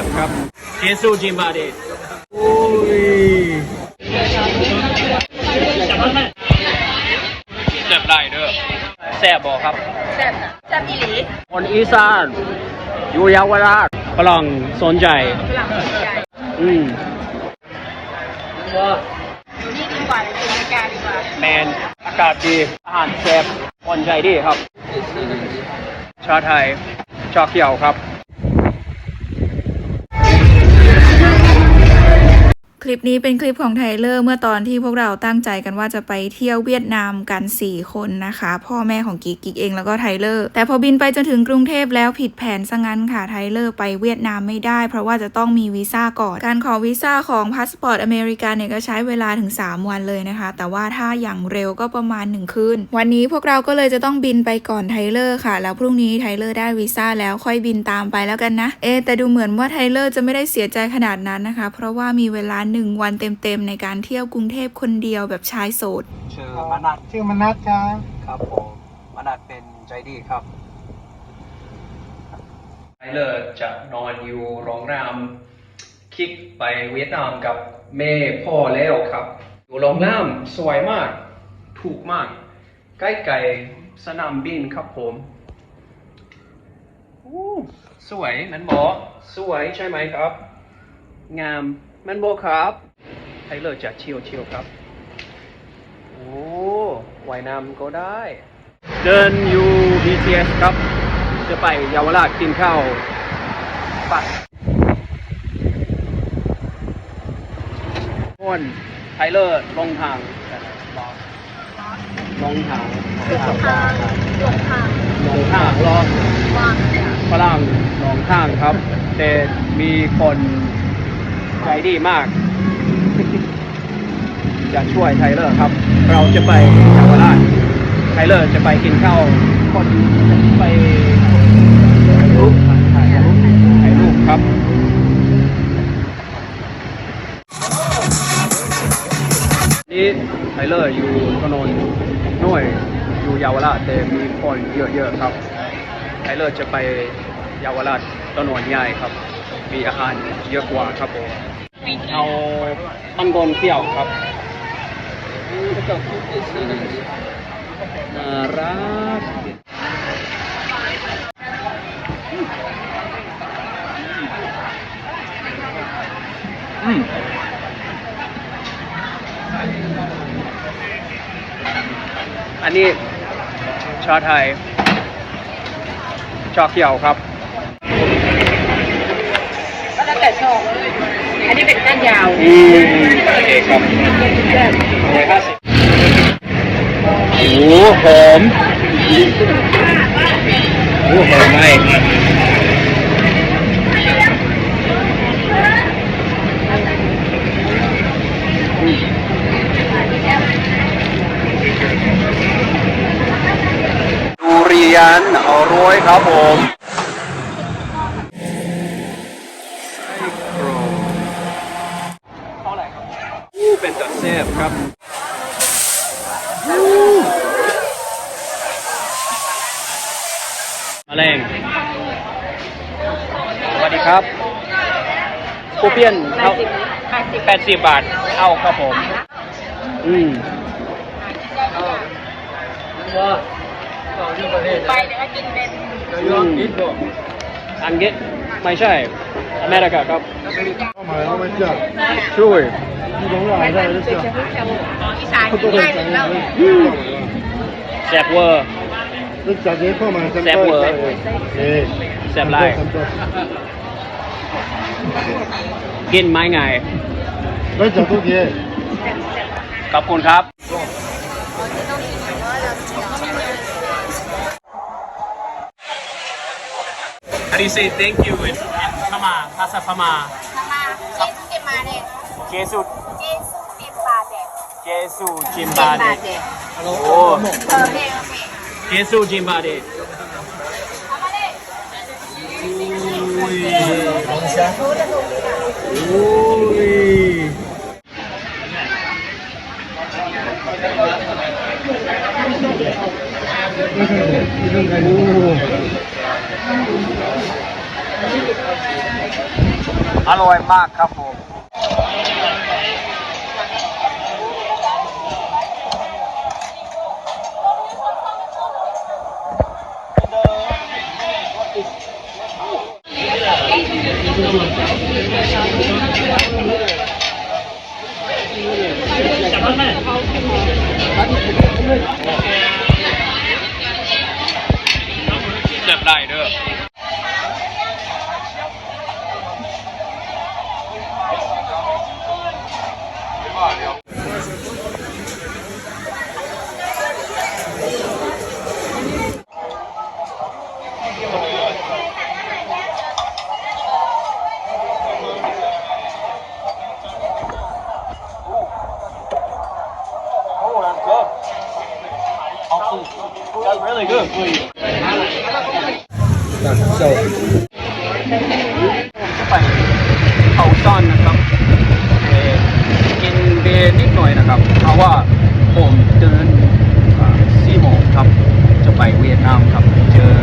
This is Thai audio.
ฟครับเจสูจิมบาเดโอ้ยแซ่บได้เด้อแซ่บบอกครับ แซ่บนะแซ่บอีหลีคนอีสานอยู่เยาวราชฝรั่งสนใจฝรั่งสนใจอืมอยู่นี่ดีกว่าเลยอยู่อเมริกาดีกว่าแมนอากาศดีอาหารแซ่บคนใจดีครับ ชาไทย ชาเขียวครับ คลิปนี้เป็นคลิปของไทเลอร์เมื่อตอนที่พวกเราตั้งใจกันว่าจะไปเที่ยวเวียดนามกัน 4 คนนะคะ พ่อแม่ของกิกกิกเองแล้วก็ไทเลอร์ แต่พอบินไปจนถึงกรุงเทพแล้วผิดแผนซะงั้นค่ะไทเลอร์ไปเวียดนามไม่ได้ เพราะว่าจะต้องมีวีซ่าก่อน การขอวีซ่าของพาสปอร์ตอเมริกันเนี่ยก็ใช้เวลาถึง 3 วันเลยนะคะ แต่ว่าถ้าอย่างเร็วก็ประมาณ 1 คืน วันนี้พวกเราก็เลยจะต้องบินไปก่อนไทเลอร์ค่ะ แล้วพรุ่งนี้ไทเลอร์ได้วีซ่าแล้วค่อยบินตามไปแล้วกันนะ เอแต่ดูเหมือนว่าไทเลอร์จะไม่ได้เสียใจขนาดนั้นนะคะ เพราะว่ามีเวลา1 วันเต็มๆ ในการเที่ยวกรุงเทพคนเดียวแบบชายโสด ชื่อมนัดชื่อมนัสครับครับผมมนัดเป็นใจดีครับไทเลอร์จะนอนอยู่โรงแรมคิกไปเวียดนามกับแม่พ่อแล้วครับ อยู่โรงแรมสวยมาก ถูกมาก ใกล้ๆสนามบินครับผมอู้สวยแมันบอกสวยใช่ไหมครับ งามแมันบอกครับไทเลอร์จะเชียวเชียวๆครับ โอ้ว่ายน้ำก็ได้ เดินอยู่ BTS ครับ จะไปเยาวราชกินข้าวปัดคนไทเลอร์ลงทางลงทางหลงทางหลงทางลงทางรอว่างเนี่ยฝรั่งลงทางครับ แต่มีคน ใจดีมาก จะช่วยไทเลอร์ครับ เราจะไปเยาวราชไทเลอร์จะไปกินข้าวคนไปถ่ายรูปถ่ายรูปถ่ายรูปครับนี่ไทเลอร์อยู่ถนนน่วยอยู่เยาวราชแต่มีคนเยอะๆครับไทเลอร์จะไปเยาวราชถนนใหญ่ครับ มีอาหารเยอะกว่าครับผม เอาปังกนเปรี้ยวครับน่ารักอืมอันนี้ชาไทย ชาเขียวครับ ก็แล้วแต่ชอบ เป็นก้านยาวอืมโอเคครับร้อยห้าสิบโอ้โหหอมโอ้หอมไหมดูเรียนเอาร้อยครับผมไส้โครงเท่าไหร่ครับอู้เป็นตัดเซฟ ครับอู้มะเร็งสวัสดีครับกูเปียนเท่าแปดสิบแปดสิบบาท เอาครับผม อืมไปเดี๋ยวก็กินเป็นอังกฤษอังกฤษไม่ใช่ อเมริกาครับเข้ามาแล้วไม่เชื่อช่วยที่ตรงหลังออีสานกินง่ายเลยเราแซบเวอร์รู้จักนี้เข้ามาแซ่บเวอร์เอ๊ะแซบไล่กินไม้ไงรู้จักทุกทีขอบคุณครับ How do you say thank you in, in Pama, ภาษาพม่าทำมาเจสุเกมาเนี่ย เจสุเจสุเกมบาเดเจสุจิมเกมบาบาเดเดโอ้เออโอเคโอเคเจสุจิมบาเดทำมาเลยอุ้ยอุ้ยโอ้อร่อยมากครับผม เจ็บ That's really good. จะไปเขาซ่อนนะครับเอ่อกิ นนิดหน่อยนะครับ เพราะว่าผมเดินสี่โมงครับ จะไปเวียดนามครับเจอ